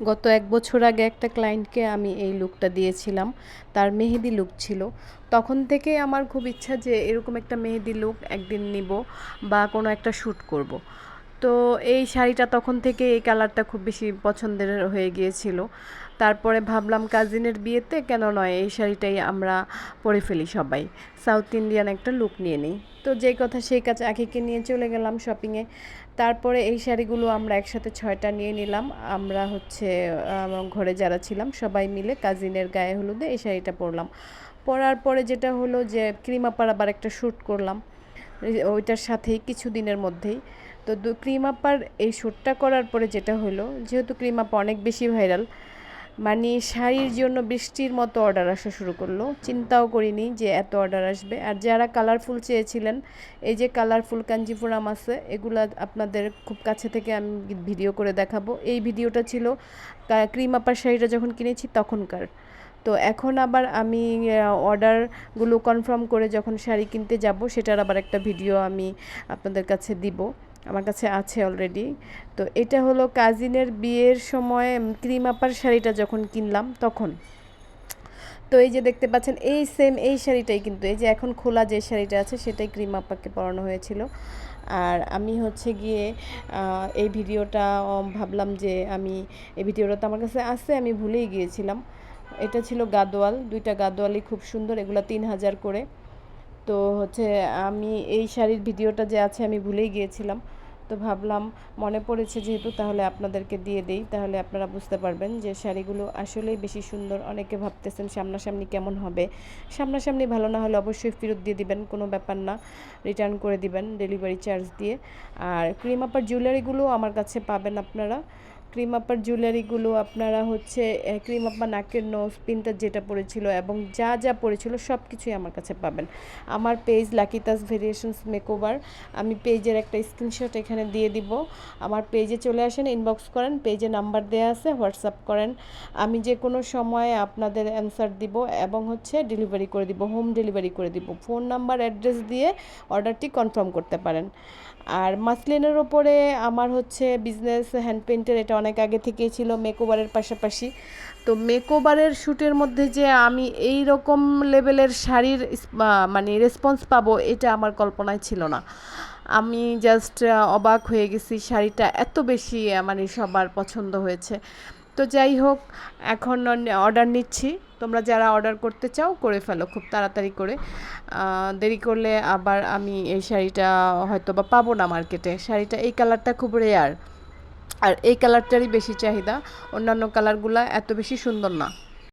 গত এক বছর আগে একটা ক্লায়েন্টকে আমি এই লুকটা দিয়েছিলাম তার মেহেদি লুক ছিল তখন থেকে আমার খুব ইচ্ছা যে এরকম একটা মেহেদি লুক একদিন নিব বা কোনো একটা শ্যুট করব। তো এই শাড়িটা তখন থেকে এই কালারটা খুব বেশি পছন্দের হয়ে গিয়েছিল। তারপরে ভাবলাম কাজিনের বিয়েতে কেন নয় এই শাড়িটাই আমরা পরে ফেলি সবাই। সাউথ ইন্ডিয়ান একটা লুক নিয়ে নিই। তো যে কথা সেই কাছে আখিকে নিয়ে চলে গেলাম শপিংয়ে তারপরে এই শাড়িগুলো আমরা একসাথে ছয়টা নিয়ে নিলাম। আমরা হচ্ছে ঘরে যারা ছিলাম সবাই মিলে কাজিনের গায়ে হলুদে এই শাড়িটা পরলাম। পরার পরে যেটা হলো যে ক্রিমাপার আবার একটা শ্যুট করলাম। ওইটার সাথেই কিছু দিনের মধ্যেই। তো ক্রিম আপার এই শ্যুটটা করার পরে যেটা হলো, যেহেতু ক্রিমাপা অনেক বেশি ভাইরাল মানে শাড়ির জন্য বৃষ্টির মতো অর্ডার আসা শুরু করল। চিন্তাও করিনি যে এত অর্ডার আসবে। আর যারা কালারফুল চেয়েছিলেন, এই যে কালারফুল কাঞ্জিপুরাম আছে, এগুলো আপনাদের খুব কাছে থেকে আমি ভিডিও করে দেখাবো। এই ভিডিওটা ছিল ক্রিম আপার শাড়িটা যখন কিনেছি তখনকার। তো এখন আবার আমি অর্ডারগুলো কনফার্ম করে যখন শাড়ি কিনতে যাব, সেটার আবার একটা ভিডিও আমি আপনাদের কাছে দিব। আমার কাছে আছে অলরেডি তো এটা হলো কাজিনের বিয়ের সময় ক্রিম আপার শাড়িটা যখন কিনলাম তখন। তো এই যে দেখতে পাচ্ছেন, এই সেম এই শাড়িটাই কিন্তু, এই যে এখন খোলা যে শাড়িটা আছে সেটাই ক্রিম আপাকে পরানো হয়েছিল। আর আমি হচ্ছে গিয়ে এই ভিডিওটা ভাবলাম যে আমি, এই ভিডিওটা তো আমার কাছে আছে, আমি ভুলেই গিয়েছিলাম। এটা ছিল গাদোয়াল, দুইটা গাদোয়ালই খুব সুন্দর, এগুলো তিন হাজার করে। তো হচ্ছে আমি এই শাড়ির ভিডিওটা যে আছে আমি ভুলেই গিয়েছিলাম। তো ভাবলাম মনে পড়েছে যেহেতু তাহলে আপনাদেরকে দিয়ে দেই, তাহলে আপনারা বুঝতে পারবেন যে শাড়িগুলো আসলেই বেশি সুন্দর। অনেকে ভাবতেছেন সামনাসামনি কেমন হবে। সামনাসামনি ভালো না হলে অবশ্যই ফেরত দিয়ে দিবেন, কোনো ব্যাপার না। রিটার্ন করে দিবেন, ডেলিভারি চার্জ দিয়ে। আর ক্রিম আপার জুয়েলারিগুলো আমার কাছে পাবেন আপনারা। ক্রিম আপার জুয়েলারিগুলো আপনারা হচ্ছে ক্রিম আপা নাকের নোজ পিনটা যেটা পড়েছিল এবং যা যা পড়েছিল সব কিছুই আমার কাছে পাবেন। আমার পেজ লাকিতাস ভেরিয়েশনস মেকওভার আমি পেজের একটা স্ক্রিনশট এখানে দিয়ে দিব। আমার পেজে চলে আসেন ইনবক্স করেন পেজে নাম্বার দেওয়া আছে হোয়াটসঅ্যাপ করেন। আমি যে কোনো সময় আপনাদের অ্যান্সার দিব এবং হচ্ছে ডেলিভারি করে দিব হোম ডেলিভারি করে দিব। ফোন নাম্বার অ্যাড্রেস দিয়ে অর্ডারটি কনফার্ম করতে পারেন। আর মাসলিনের ওপরে আমার হচ্ছে বিজনেস হ্যান্ড পেন্টের এটা অনেক আগে থেকেই ছিল মেকওভারের পাশাপাশি। তো মেকওভারের শ্যুটের মধ্যে যে আমি এই রকম লেভেলের শাড়ির মানে রেসপন্স পাবো, এটা আমার কল্পনায় ছিল না। আমি জাস্ট অবাক হয়ে গেছি, শাড়িটা এত বেশি মানে সবার পছন্দ হয়েছে। তো যাই হোক, এখন অর্ডার নিচ্ছি। তোমরা যারা অর্ডার করতে চাও, করে ফেলো, খুব তাড়াতাড়ি করে। দেরি করলে আবার আমি এই শাড়িটা হয়তো বা পাবো না মার্কেটে। শাড়িটা এই কালারটা খুব রেয়ার আর এই কালারটারই বেশি চাহিদা। অন্যান্য কালারগুলো এত বেশি সুন্দর না।